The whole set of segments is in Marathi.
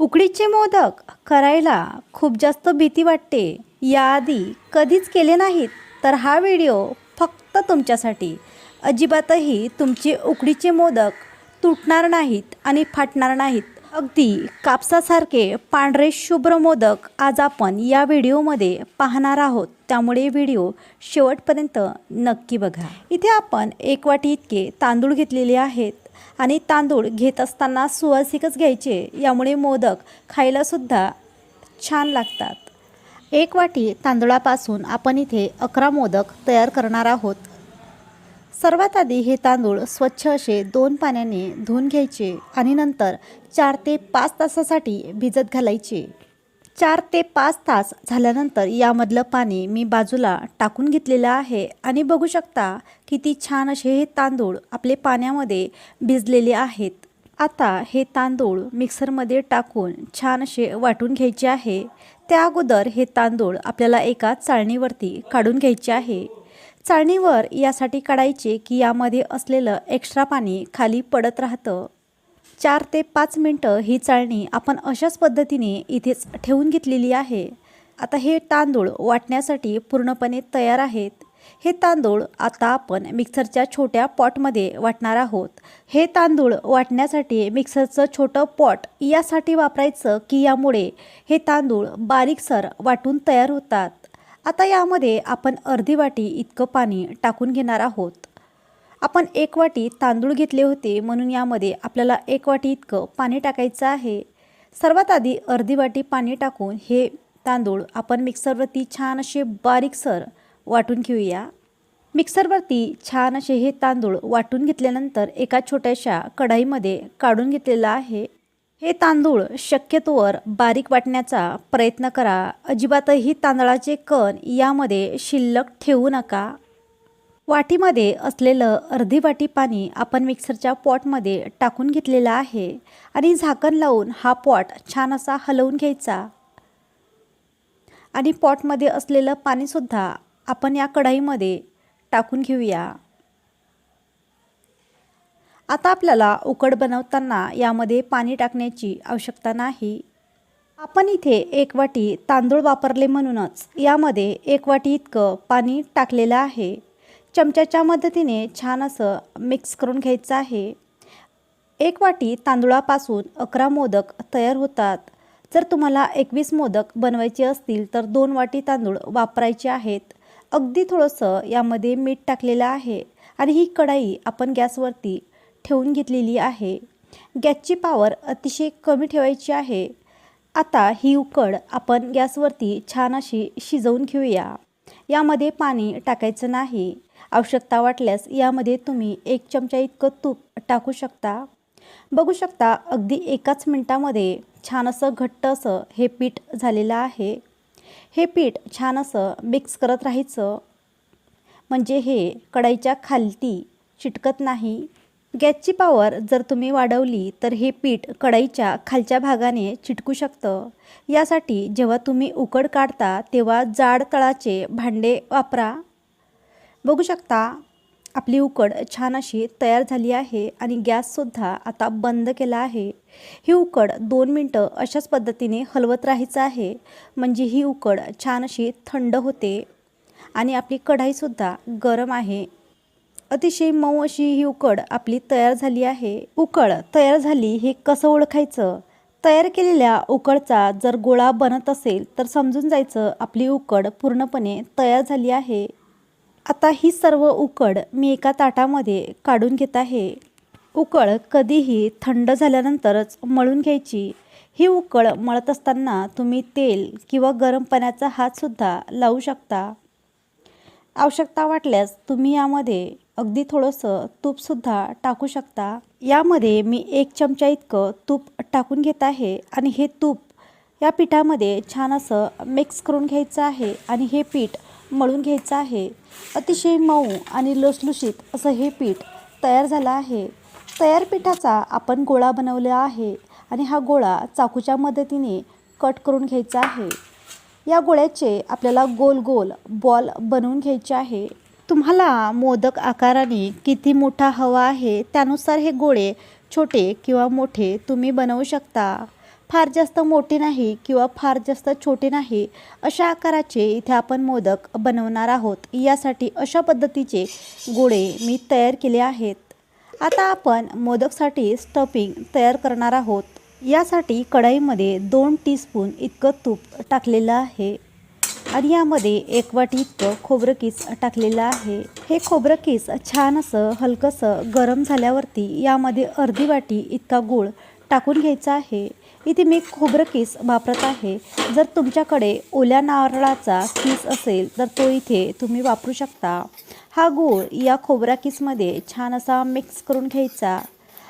उकडीचे मोदक करायला खूप जास्त भीती वाटते. याआधी कधीच केले नाहीत तर हा व्हिडिओ फक्त तुमच्यासाठी. अजिबातही तुमचे उकडीचे मोदक तुटणार नाहीत आणि फाटणार नाहीत. अगदी कापसासारखे पांढरे शुभ्र मोदक आज आपण या व्हिडिओमध्ये पाहणार आहोत. त्यामुळे व्हिडिओ शेवटपर्यंत नक्की बघा. इथे आपण एक वाटी इतके तांदूळ घेतलेले आहेत. आणि तांदूळ घेत असताना सुवासिकच घ्यायचे. यामुळे मोदक खायलासुद्धा छान लागतात. एक वाटी तांदळापासून आपण इथे अकरा मोदक तयार करणार आहोत. सर्वात आधी हे तांदूळ स्वच्छ असे दोन पाण्याने धुवून घ्यायचे आणि नंतर चार ते पाच तासासाठी भिजत घालायचे. चार ते पाच तास झाल्यानंतर यामधलं पाणी मी बाजूला टाकून घेतलेलं आहे. आणि बघू शकता किती छान असे हे तांदूळ आपले पाण्यामध्ये भिजलेले आहेत. आता हे तांदूळ मिक्सरमध्ये टाकून छान असे वाटून घ्यायचे आहे. त्या अगोदर हे तांदूळ आपल्याला एका चाळणीवरती काढून घ्यायचे आहे. चाळणीवर यासाठी काढायचे की यामध्ये असलेलं एक्स्ट्रा पाणी खाली पडत राहतं. चार ते पाच मिनटं ही चाळणी आपण अशाच पद्धतीने इथेच ठेवून घेतलेली आहे. आता हे तांदूळ वाटण्यासाठी पूर्णपणे तयार आहेत. हे तांदूळ आता आपण मिक्सरच्या छोट्या पॉटमध्ये वाटणार आहोत. हे तांदूळ वाटण्यासाठी मिक्सरचं छोटं पॉट यासाठी वापरायचं की यामुळे हे तांदूळ बारीकसर वाटून तयार होतात. आता यामध्ये आपण अर्धी वाटी इतकं पाणी टाकून घेणार आहोत. आपण एक वाटी तांदूळ घेतले होते म्हणून यामध्ये आपल्याला एक वाटी इतकं पाणी टाकायचं आहे. सर्वात आधी अर्धी वाटी पाणी टाकून हे तांदूळ आपण मिक्सरवरती छान असे बारीकसर वाटून घेऊया. मिक्सरवरती छान असे हे तांदूळ वाटून घेतल्यानंतर एका छोट्याशा कढाईमध्ये काढून घेतलेलं आहे. हे तांदूळ शक्यतोवर बारीक वाटण्याचा प्रयत्न करा. अजिबातही तांदळाचे कण यामध्ये शिल्लक ठेवू नका. वाटीमध्ये असलेलं अर्धी वाटी पाणी आपण मिक्सरच्या पॉटमध्ये टाकून घेतलेलं आहे आणि झाकण लावून हा पॉट छान असा हलवून घ्यायचा. आणि पॉटमध्ये असलेलं पाणीसुद्धा आपण या कढाईमध्ये टाकून घेऊया. आता आपल्याला उकड बनवताना यामध्ये पाणी टाकण्याची आवश्यकता नाही. आपण इथे एक वाटी तांदूळ वापरले म्हणूनच यामध्ये एक वाटी इतकं पाणी टाकलेलं आहे. चमच्याच्या मदतीने छान असं मिक्स करून घ्यायचं आहे. एक वाटी तांदुळापासून अकरा मोदक तयार होतात. जर तुम्हाला एकवीस मोदक बनवायचे असतील तर दोन वाटी तांदूळ वापरायचे आहेत. अगदी थोडंसं यामध्ये मीठ टाकलेलं आहे आणि ही कढाई आपण गॅसवरती ठेवून घेतलेली आहे. गॅसची पावर अतिशय कमी ठेवायची आहे. आता ही उकड आपण गॅसवरती छान अशी शिजवून घेऊया. यामध्ये पाणी टाकायचं नाही. आवश्यकता वाटल्यास यामध्ये तुम्ही एक चमचा इतकं तूप टाकू शकता. बघू शकता अगदी एकाच मिनटामध्ये छान असं घट्ट असं हे पीठ झालेलं आहे. हे पीठ छान असं मिक्स करत राहायचं. म्हणजे हे कढाईच्या खालती चिटकत नाही. गॅसची पॉवर जर तुम्ही वाढवली तर हे पीठ कढाईच्या खालच्या भागाने चिटकू शकतं. यासाठी जेव्हा तुम्ही उकड काढता तेव्हा जाड तळाचे भांडे वापरा. बघू शकता आपली उकड छान अशी तयार झाली आहे आणि गॅससुद्धा आता बंद केला आहे. ही उकड दोन मिनटं अशाच पद्धतीने हलवत राहायचं आहे म्हणजे ही उकड छान अशी थंड होते आणि आपली कढाईसुद्धा गरम आहे. अतिशय मऊ अशी ही उकड आपली तयार झाली आहे. उकड तयार झाली हे कसं ओळखायचं? तयार केलेल्या उकडचा जर गोळा बनत असेल तर समजून जायचं आपली उकड पूर्णपणे तयार झाली आहे. आता ही सर्व उकड मी एका ताटामध्ये काढून घेत आहे. उकळ कधीही थंड झाल्यानंतरच मळून घ्यायची. ही उकळ मळत असताना तुम्ही तेल किंवा गरम पाण्याचा हातसुद्धा लावू शकता. आवश्यकता वाटल्यास तुम्ही यामध्ये अगदी थोडंसं तूपसुद्धा टाकू शकता. यामध्ये मी एक चमचा इतकं तूप टाकून घेत आहे आणि हे तूप या पिठामध्ये छान असं मिक्स करून घ्यायचं आहे आणि हे पीठ मळून घ्यायचं आहे. अतिशय मऊ आणि लुसलुशीत असं हे पीठ तयार झालं आहे. तयार पिठाचा आपण गोळा बनवला आहे आणि हा गोळा चाकूच्या मदतीने कट करून घ्यायचा आहे. या गोळ्याचे आपल्याला गोल गोल बॉल बनवून घ्यायचे आहे. तुम्हाला मोदक आकाराने किती मोठा हवा आहे त्यानुसार हे गोळे छोटे किंवा मोठे तुम्ही बनवू शकता. फार जास्त मोठे नाही किंवा फार जास्त छोटे नाही अशा आकाराचे इथे आपण मोदक बनवणार आहोत. यासाठी अशा पद्धतीचे गोळे मी तयार केले आहेत. आता आपण मोदकसाठी स्टफिंग तयार करणार आहोत. यासाठी कढईमध्ये दोन टीस्पून इतकं तूप टाकलेलं आहे. आणि यामध्ये एक वाटी इतकं खोबरं किस टाकलेलं आहे. हे खोबरं किस छान असं हलकंसं गरम झाल्यावरती यामध्ये अर्धी वाटी इतका गूळ टाकून घ्यायचा आहे. इथे मी खोबरं किस वापरत आहे. जर तुमच्याकडे ओल्या नारळाचा किस असेल तर तो इथे तुम्ही वापरू शकता. हा गूळ या खोबरा किसमध्ये छान असा मिक्स करून घ्यायचा.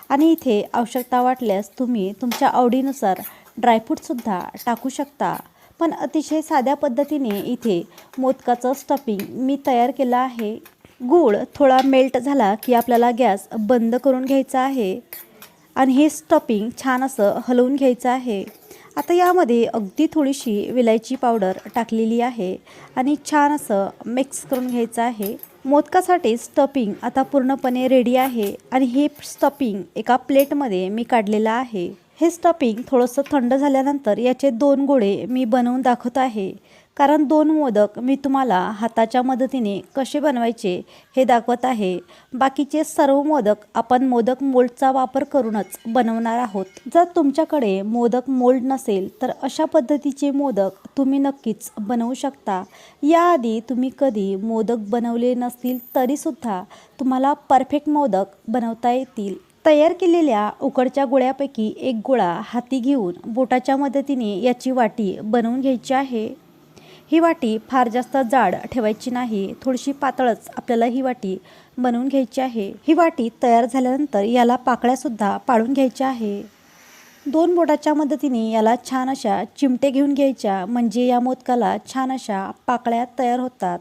आणि इथे आवश्यकता वाटल्यास तुम्ही तुमच्या आवडीनुसार ड्रायफ्रूटसुद्धा टाकू शकता. पण अतिशय साध्या पद्धतीने इथे मोदकाचं स्टफिंग मी तयार केलं आहे. गूळ थोडा मेल्ट झाला की आपल्याला गॅस बंद करून घ्यायचा आहे. आणि हे स्टफिंग छान असं हलवून घ्यायचं आहे. आता यामध्ये अगदी थोडीशी विलायची पावडर टाकलेली आहे आणि छान असं मिक्स करून घ्यायचं आहे. मोदकासाठी स्टफिंग आता पूर्णपणे रेडी आहे आणि हे स्टफिंग एका प्लेटमध्ये मी काढलेलं आहे. हे स्टफिंग थोडंसं थंड झाल्यानंतर याचे दोन गोळे मी बनवून दाखवत आहे. कारण दोन मोदक मी तुम्हाला हाताच्या मदतीने कसे बनवायचे हे दाखवत आहे. बाकीचे सर्व मोदक आपण मोदक मोल्डचा वापर करूनच बनवणार आहोत. जर तुमच्याकडे मोदक मोल्ड नसेल तर अशा पद्धतीचे मोदक तुम्ही नक्कीच बनवू शकता. याआधी तुम्ही कधी मोदक बनवले नसतील तरीसुद्धा तुम्हाला परफेक्ट मोदक बनवता येतील. तयार केलेल्या उकडच्या गोळ्यापैकी एक गोळा हाती घेऊन बोटाच्या मदतीने याची वाटी बनवून घ्यायची आहे. ही वाटी फार जास्त जाड ठेवायची नाही थोडीशी पातळच आपल्याला ही वाटी बनवून घ्यायची आहे. ही वाटी तयार झाल्यानंतर याला पाकळ्यासुद्धा पाडून घ्यायच्या आहे. दोन बोटाच्या मदतीने याला छान अशा चिमटे घेऊन घ्यायच्या म्हणजे या मोदकाला छान अशा पाकळ्या तयार होतात.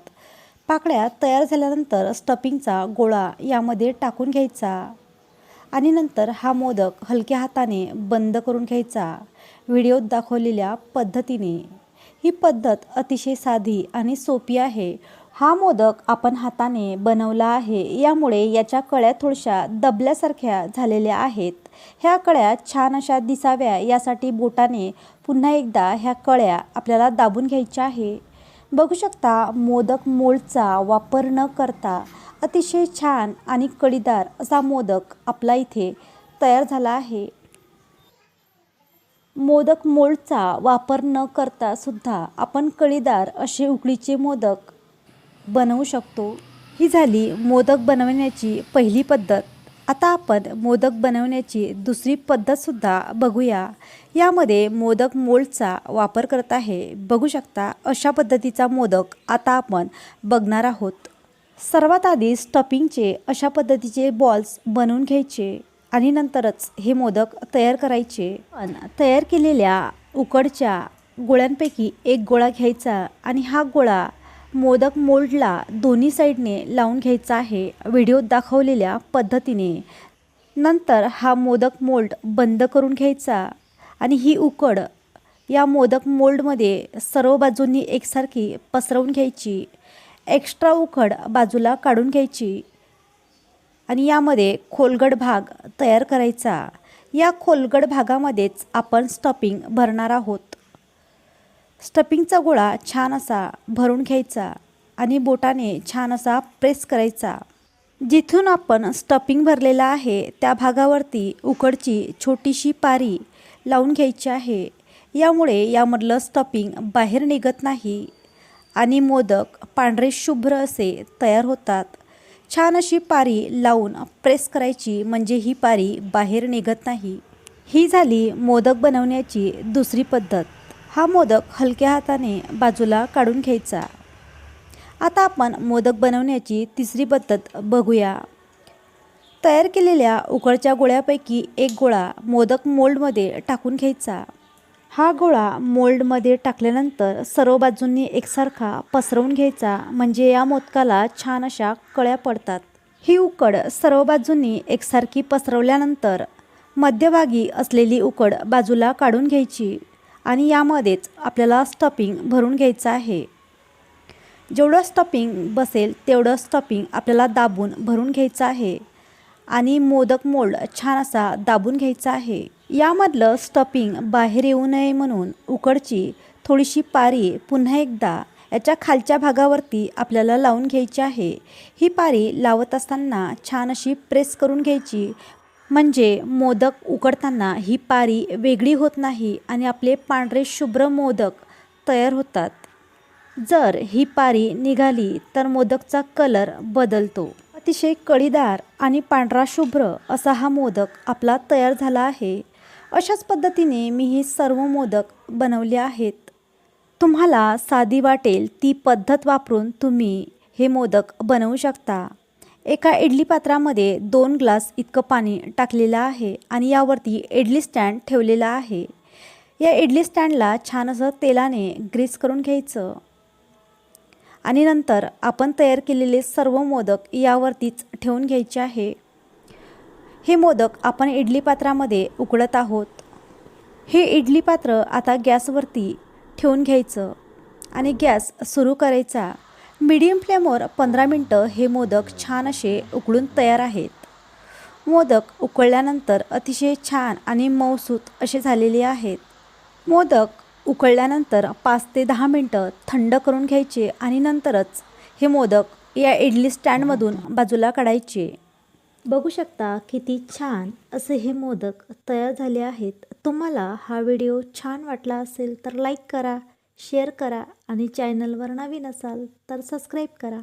पाकळ्या तयार झाल्यानंतर स्टफिंगचा गोळा यामध्ये टाकून घ्यायचा. आणि नंतर हा मोदक हलक्या हाताने बंद करून घ्यायचा. व्हिडिओत दाखवलेल्या पद्धतीने. ही पद्धत अतिशय साधी आणि सोपी आहे. हा मोदक आपण हाताने बनवला आहे. यामुळे याच्या कळ्या थोडशा दबल्यासारख्या झालेल्या आहेत. ह्या कळ्या छान अशा दिसाव्या यासाठी बोटाने पुन्हा एकदा ह्या कळ्या आपल्याला दाबून घ्यायच्या आहे. बघू शकता मोदक मोळचा वापर न करता अतिशय छान आणि कळीदार असा मोदक आपला इथे तयार झाला आहे. मोदक मोल्डचा वापर न करता सुद्धा आपण कळीदार असे उकडीचे मोदक बनवू शकतो. ही झाली मोदक बनवण्याची पहिली पद्धत. आता आपण मोदक बनवण्याची दुसरी पद्धतसुद्धा बघूया. यामध्ये मोदक मोल्डचा वापर करत आहे. बघू शकता अशा पद्धतीचा मोदक आता आपण बघणार आहोत. सर्वात आधी स्टफिंगचे अशा पद्धतीचे बॉल्स बनवून घ्यायचे. आणि नंतरच हे मोदक तयार करायचे. तयार केलेल्या उकडच्या गोळ्यांपैकी एक गोळा घ्यायचा आणि हा गोळा मोदक मोल्डला दोन्ही साईडने लावून घ्यायचा आहे व्हिडिओत दाखवलेल्या पद्धतीने. नंतर हा मोदक मोल्ड बंद करून घ्यायचा आणि ही उकड या मोदक मोल्डमध्ये सर्व बाजूंनी एकसारखी पसरवून घ्यायची. एक्स्ट्रा उकड बाजूला काढून घ्यायची. आणि यामध्ये खोलगड भाग तयार करायचा. या खोलगड भागामध्येच आपण स्टपिंग भरणार आहोत. स्टपिंगचा गोळा छान असा भरून घ्यायचा आणि बोटाने छान असा प्रेस करायचा. जिथून आपण स्टपिंग भरलेला आहे त्या भागावरती उकडची छोटीशी पारी लावून घ्यायची आहे. यामुळे यामधलं स्टपिंग बाहेर निघत नाही आणि मोदक पांढरे शुभ्र असे तयार होतात. छान अशी पारी लावून प्रेस करायची म्हणजे ही पारी बाहेर निघत नाही. ही झाली मोदक बनवण्याची दुसरी पद्धत. हा मोदक हलक्या हाताने बाजूला काढून घ्यायचा. आता आपण मोदक बनवण्याची तिसरी पद्धत बघूया. तयार केलेल्या उकडच्या गोळ्यापैकी एक गोळा मोदक मोल्डमध्ये टाकून घ्यायचा. हा गोळा मोल्डमध्ये टाकल्यानंतर सर्व बाजूंनी एकसारखा पसरवून घ्यायचा म्हणजे या मोदकाला छान अशा कळ्या पडतात. ही उकड सर्व बाजूंनी एकसारखी पसरवल्यानंतर मध्यभागी असलेली उकड बाजूला काढून घ्यायची आणि यामध्येच आपल्याला स्टफिंग भरून घ्यायचं आहे. जेवढं स्टफिंग बसेल तेवढं स्टफिंग आपल्याला दाबून भरून घ्यायचं आहे. आणि मोदक मोल्ड छान असा दाबून घ्यायचा आहे. यामधलं स्टपिंग बाहेर येऊ नये म्हणून उकडची थोडीशी पारी पुन्हा एकदा याच्या खालच्या भागावरती आपल्याला लावून घ्यायची आहे. ही पारी लावत असताना छान अशी प्रेस करून घ्यायची. म्हणजे मोदक उकडताना ही पारी वेगळी होत नाही आणि आपले पांढरे शुभ्र मोदक तयार होतात. जर ही पारी निघाली तर मोदकचा कलर बदलतो. अतिशय कळीदार आणि पांढरा शुभ्र असा हा मोदक आपला तयार झाला आहे. अशाच पद्धतीने मी हे सर्व मोदक बनवले आहेत. तुम्हाला साधी वाटेल ती पद्धत वापरून तुम्ही हे मोदक बनवू शकता. एका इडली पात्रामध्ये दोन ग्लास इतकं पाणी टाकलेलं आहे आणि यावरती इडली स्टँड ठेवलेला आहे. या इडली स्टँडला छान असं तेलाने ग्रीस करून घ्यायचं. आणि नंतर आपण तयार केलेले सर्व मोदक यावरतीच ठेवून घ्यायचे आहे. हे मोदक आपण इडली पात्रामध्ये उकळत आहोत. हे इडली पात्र आता गॅसवरती ठेवून घ्यायचं आणि गॅस सुरू करायचा. मीडियम फ्लेमवर पंधरा मिनटं हे मोदक छान असे उकळून तयार आहेत. मोदक उकळल्यानंतर अतिशय छान आणि मऊसूत असे झालेले आहेत. मोदक उकळल्यानंतर पाच ते दहा मिनटं थंड करून घ्यायचे आणि नंतरच हे मोदक या इडली स्टँडमधून बाजूला काढायचे. बघू शकता किती छान असे हे मोदक तयार झाले आहेत. तुम्हाला हा व्हिडिओ छान वाटला असेल तर लाईक करा शेअर करा आणि चॅनलवर नवीन असाल तर सबस्क्राईब करा.